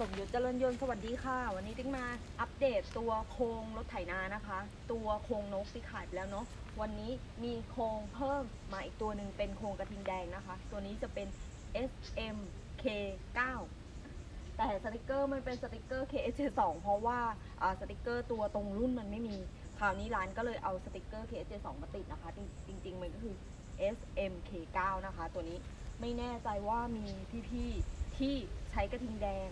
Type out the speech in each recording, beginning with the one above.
สมยศเจริญยนต์สวัสดีค่ะ วันนี้ติ๊กมาอัปเดตตัวโครงรถไถนานะคะ ตัวโครงนกที่ขายไปแล้วเนาะวันนี้มีโครงเพิ่มมาอีกตัวหนึ่งเป็นโครงกระทิงแดงนะคะ ตัวนี้จะเป็น SMK9 แต่สติกเกอร์มันเป็นสติกเกอร์ KS2 เพราะว่าสติกเกอร์ตัวตรงรุ่นมันไม่มีคราวนี้ร้านก็เลยเอาสติกเกอร์ KS2 มาติดนะคะจริงจริงๆมันก็คือ SMK9 นะคะ ตัวนี้ไม่แน่ใจว่ามีพี่ๆที่ใช้กระทิงแดง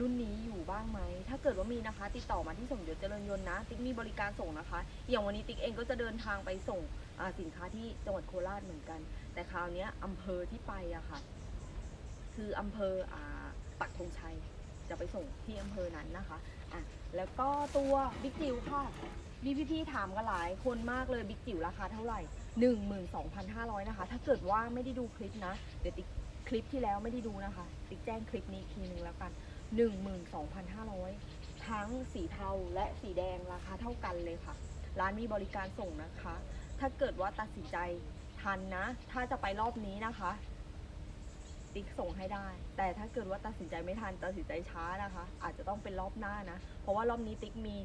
รุ่นนี้อยู่บ้างไหม ถ้าเกิดว่ามีนะคะ ติดต่อมาที่สมยศเจริญยนต์นะ ติ๊กมีบริการส่งนะคะ อย่างวันนี้ติ๊กเองก็จะเดินทางไปส่งสินค้าที่จังหวัดโคราชเหมือนกัน แต่คราวนี้อำเภอที่ไปอะค่ะ คืออำเภออปักธงชัย จะไปส่งที่อำเภอนั้นนะคะอะแล้วก็ตัวบิ๊กจิ๋วค่ะมีพี่ๆถามกันหลายคนมากเลยบิ๊กจิ๋วราคาเท่าไหร่ 12,500 นะคะ ถ้าเกิดว่าไม่ได้ดูคลิปนะ เดี๋ยวติ๊ก ลิปที่แล้วไม่ได้ดูนะคะติ๊กแจ้งคลิปนี้อีกทีนึงแล้วกัน 12,500 ทั้งสีเทาและสีแดงราคาเท่ากันเลยค่ะ ร้านมีบริการส่งนะคะ ถ้าเกิดว่าตัดสินใจทันนะ ถ้าจะไปรอบนี้นะคะ ติ๊กส่งให้ได้ แต่ถ้าเกิดว่าตัดสินใจไม่ทันตัดสินใจช้านะคะ อาจจะต้องเป็นรอบหน้านะ เพราะว่ารอบนี้ติ๊กมี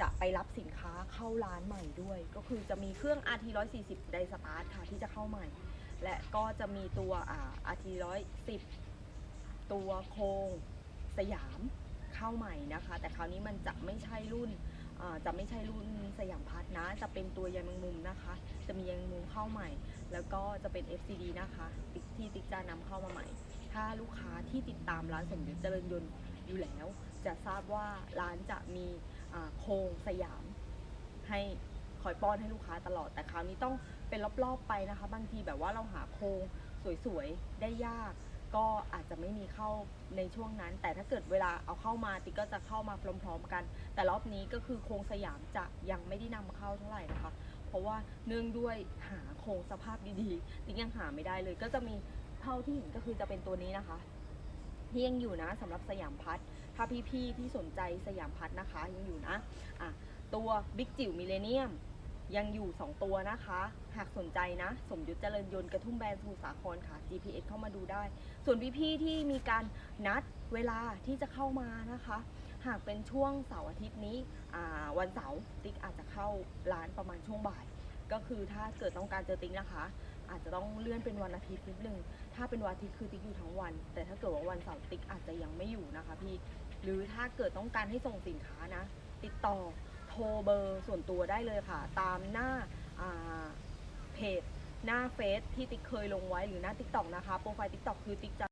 จะไปรับสินค้าเข้าร้านใหม่ด้วย ก็คือจะมีเครื่อง RT 140ไดสตาร์ทค่ะที่จะเข้าใหม่ และก็จะมีตัวอ่า RT 110ตัวโครงสยามเข้าใหม่นะคะ แต่คราวนี้มันจะไม่ใช่รุ่นจะไม่ใช่รุ่นสยามพัฒนะ จะเป็นตัวยางมุมนะคะ จะมียางมุมเข้าใหม่ แล้วก็จะเป็น FCD นะคะติ๊กที่ติ๊กจะนำเข้ามาใหม่ ถ้าลูกค้าที่ติดตามร้านสมยศเจริญยนต์อยู่แล้ว จะทราบว่าร้านจะมีโครงสยามให้ คอยป้อนให้ลูกค้าตลอด แต่คราวนี้ต้องเป็นรอบๆไปนะคะ บางทีแบบว่าเราหาโครงสวยๆ ได้ยาก ก็อาจจะไม่มีเข้าในช่วงนั้น แต่ถ้าเกิดเวลาเอาเข้ามาติ๊กก็จะเข้ามาพร้อมๆกัน แต่รอบนี้ก็คือโครงสยามจะยังไม่ได้นำเข้าเท่าไหร่นะคะ เพราะว่าเนื่องด้วยหาโครงสภาพดีๆ ติ๊กยังหาไม่ได้เลย ก็จะมีเท่าที่เห็นก็คือจะเป็นตัวนี้นะคะที่ยังอยู่นะสำหรับสยามพัฒน์ถ้าพี่ๆที่สนใจสยามพัฒน์นะคะยังอยู่นะอะตัวบิ๊กจิ๋วมิเลเนียม ยังอยู่ 2 ตัวนะคะ หากสนใจนะ สมยุทธเจริญยนต์กระทุ่มแบนสมุทรสาครค่ะ GPS เข้ามาดูได้ ส่วนพี่ๆที่มีการนัดเวลาที่จะเข้ามานะคะ หากเป็นช่วงเสาร์อาทิตย์นี้วันเสาร์ติ๊กอาจจะเข้าร้านประมาณช่วงบ่าย ก็คือถ้าเกิดต้องการเจอติ๊กนะคะ อาจจะต้องเลื่อนเป็นวันอาทิตย์นิดนึงถ้าเป็นวันอาทิตย์คือติ๊กอยู่ทั้งวัน แต่ถ้าเกิดว่าวันเสาร์ติ๊กอาจจะยังไม่อยู่นะคะพี่หรือถ้าเกิดต้องการให้ส่งสินค้านะ ติดต่อ รเบอร์ส่วนตัวได้เลยค่ะ ตามหน้าาเพจหน้าเฟซที่ติ๊กเคยลงไว้หรือหน้าติ๊กต็อกนะคะ โปรไฟล์ติ๊กต็อกคือติ๊กจะ